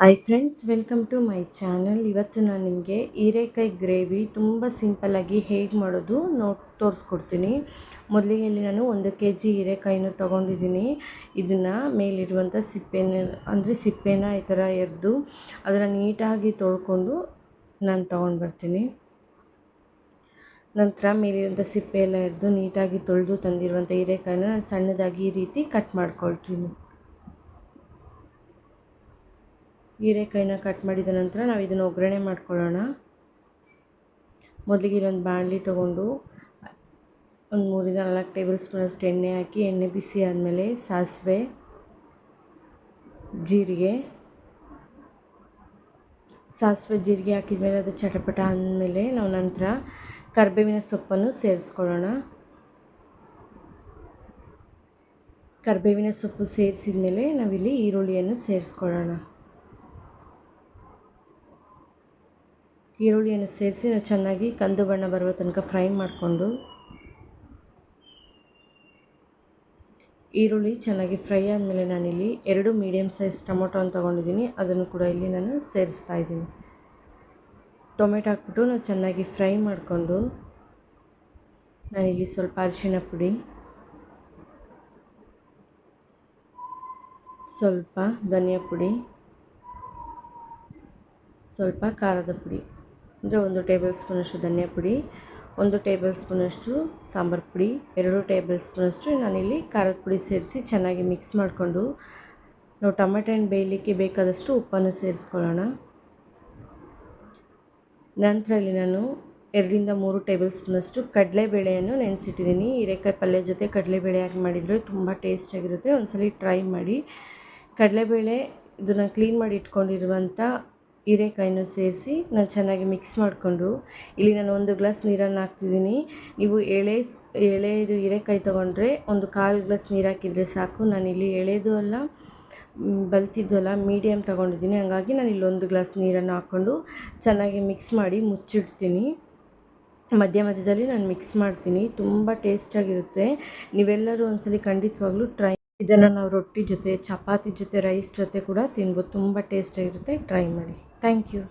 Hi friends welcome to my channel ಇವತ್ತು ನಾನು ನಿಮಗೆ ಹೀರೆಕಾಯಿ ಗ್ರೇವಿ ತುಂಬ ಸಿಂಪಲ್ಲಾಗಿ ಹೇಗೆ ಮಾಡೋದು ನೋಟ್ ತೋರಿಸ್ಕೊಡ್ತೀನಿ. ಮೊದಲಿಗೆ ಇಲ್ಲಿ ನಾನು ಒಂದು ಕೆ ಜಿ ಹೀರೆಕಾಯಿನ ತೊಗೊಂಡಿದ್ದೀನಿ. ಇದನ್ನು ಮೇಲಿರುವಂಥ ಸಿಪ್ಪೆನ, ಅಂದರೆ ಸಿಪ್ಪೆನ ಈ ಥರ ಎರೆದು ಅದನ್ನು ನೀಟಾಗಿ ತೊಳ್ಕೊಂಡು ನಾನು ತೊಗೊಂಡು ಬರ್ತೀನಿ. ನಂತರ ಮೇಲಿರುವಂಥ ಸಿಪ್ಪೆ ಎಲ್ಲ ಎರೆದು ನೀಟಾಗಿ ತೊಳೆದು ತಂದಿರುವಂಥ ಹೀರೆಕಾಯಿನ ನಾನು ಸಣ್ಣದಾಗಿ ಈ ರೀತಿ ಕಟ್ ಮಾಡ್ಕೊಳ್ತೀನಿ. ಹೀರೆಕಾಯಿನ ಕಟ್ ಮಾಡಿದ ನಂತರ ನಾವು ಇದನ್ನು ಒಗ್ಗರಣೆ ಮಾಡ್ಕೊಳ್ಳೋಣ. ಮೊದಲಿಗೆ ಇಲ್ಲೊಂದು ಬಾಣಲಿ ತೊಗೊಂಡು ಒಂದು ಮೂರಿಂದ ನಾಲ್ಕು ಟೇಬಲ್ ಸ್ಪೂನಷ್ಟು ಎಣ್ಣೆ ಹಾಕಿ, ಎಣ್ಣೆ ಬಿಸಿ ಆದಮೇಲೆ ಸಾಸಿವೆ, ಜೀರಿಗೆ ಸಾಸಿವೆ, ಜೀರಿಗೆ ಹಾಕಿದ ಮೇಲೆ ಅದು ಚಟಪಟ ಅಂದಮೇಲೆ ನಾವು ನಂತರ ಕರಿಬೇವಿನ ಸೊಪ್ಪನ್ನು ಸೇರಿಸ್ಕೊಳ್ಳೋಣ. ಕರಿಬೇವಿನ ಸೊಪ್ಪು ಸೇರಿಸಿದ ಮೇಲೆ ನಾವಿಲ್ಲಿ ಈರುಳ್ಳಿಯನ್ನು ಸೇರಿಸ್ಕೊಳ್ಳೋಣ. ಈರುಳ್ಳಿಯನ್ನು ಸೇರಿಸಿ ನಾವು ಚೆನ್ನಾಗಿ ಕಂದು ಬಣ್ಣ ಬರುವ ತನಕ ಫ್ರೈ ಮಾಡಿಕೊಂಡು ಈರುಳ್ಳಿ ಚೆನ್ನಾಗಿ ಫ್ರೈ ಆದಮೇಲೆ ನಾನಿಲ್ಲಿ ಎರಡು ಮೀಡಿಯಮ್ ಸೈಜ್ ಟೊಮೊಟೊನ ತೊಗೊಂಡಿದ್ದೀನಿ. ಅದನ್ನು ಕೂಡ ಇಲ್ಲಿ ನಾನು ಸೇರಿಸ್ತಾ ಇದ್ದೀನಿ. ಟೊಮೆಟೊ ಹಾಕ್ಬಿಟ್ಟು ನಾವು ಚೆನ್ನಾಗಿ ಫ್ರೈ ಮಾಡಿಕೊಂಡು ನಾನಿಲ್ಲಿ ಸ್ವಲ್ಪ ಅರಿಶಿನ ಪುಡಿ, ಸ್ವಲ್ಪ ಧನಿಯಾ ಪುಡಿ, ಸ್ವಲ್ಪ ಖಾರದ ಪುಡಿ. ಅಂದರೆ ಒಂದು ಟೇಬಲ್ ಸ್ಪೂನಷ್ಟು ಧನಿಯಾ ಪುಡಿ ಒಂದು ಟೇಬಲ್ ಸ್ಪೂನಷ್ಟು ಸಾಂಬಾರು ಪುಡಿ, ಎರಡು ಟೇಬಲ್ ಸ್ಪೂನಷ್ಟು ನಾನಿಲ್ಲಿ ಖಾರದ ಪುಡಿ ಸೇರಿಸಿ ಚೆನ್ನಾಗಿ ಮಿಕ್ಸ್ ಮಾಡಿಕೊಂಡು, ನಾವು ಟೊಮೆಟೊ ಹಣ್ಣು ಬೇಯಲಿಕ್ಕೆ ಬೇಕಾದಷ್ಟು ಉಪ್ಪನ್ನು ಸೇರಿಸ್ಕೊಳ್ಳೋಣ. ನಂತರ ಇಲ್ಲಿ ನಾನು ಎರಡರಿಂದ ಮೂರು ಟೇಬಲ್ ಸ್ಪೂನಷ್ಟು ಕಡಲೆಬೇಳೆಯನ್ನು ನೆನೆಸಿಟ್ಟಿದ್ದೀನಿ. ಹೀರೆಕಾಯಿ ಪಲ್ಯ ಜೊತೆ ಕಡಲೆಬೇಳೆ ಹಾಕಿ ಮಾಡಿದರೆ ತುಂಬ ಟೇಸ್ಟಾಗಿರುತ್ತೆ. ಒಂದ್ಸಲ ಟ್ರೈ ಮಾಡಿ. ಕಡಲೆಬೇಳೆ ಇದನ್ನು ಕ್ಲೀನ್ ಮಾಡಿ ಇಟ್ಕೊಂಡಿರುವಂಥ ಹೀರೆಕಾಯಿನೂ ಸೇರಿಸಿ ನಾನು ಚೆನ್ನಾಗಿ ಮಿಕ್ಸ್ ಮಾಡಿಕೊಂಡು, ಇಲ್ಲಿ ನಾನು ಒಂದು ಗ್ಲಾಸ್ ನೀರನ್ನು ಹಾಕ್ತಿದ್ದೀನಿ. ನೀವು ಎಳೆ ಎಳೆದು ಹೀರೆಕಾಯಿ ತೊಗೊಂಡ್ರೆ ಒಂದು ಕಾಲು ಗ್ಲಾಸ್ ನೀರು ಹಾಕಿದರೆ ಸಾಕು. ನಾನಿಲ್ಲಿ ಎಳೆದು ಅಲ್ಲ ಬಲ್ತಿದ್ದು ಅಲ್ಲ, ಮೀಡಿಯಮ್ ತೊಗೊಂಡಿದ್ದೀನಿ. ಹಾಗಾಗಿ ನಾನು ಇಲ್ಲೊಂದು ಗ್ಲಾಸ್ ನೀರನ್ನು ಹಾಕ್ಕೊಂಡು ಚೆನ್ನಾಗಿ ಮಿಕ್ಸ್ ಮಾಡಿ ಮುಚ್ಚಿಡ್ತೀನಿ. ಮಧ್ಯ ಮಧ್ಯದಲ್ಲಿ ನಾನು ಮಿಕ್ಸ್ ಮಾಡ್ತೀನಿ. ತುಂಬ ಟೇಸ್ಟಾಗಿರುತ್ತೆ. ನೀವೆಲ್ಲರೂ ಒಂದ್ಸಲಿ ಖಂಡಿತವಾಗ್ಲೂ ಟ್ರೈ ಇದನ್ನು ನಾವು ರೊಟ್ಟಿ ಜೊತೆ, ಚಪಾತಿ ಜೊತೆ, ರೈಸ್ ಜೊತೆ ಕೂಡ ತಿನ್ಬೋದು. ತುಂಬ ಟೇಸ್ಟಾಗಿರುತ್ತೆ. ಟ್ರೈ ಮಾಡಿ. Thank you.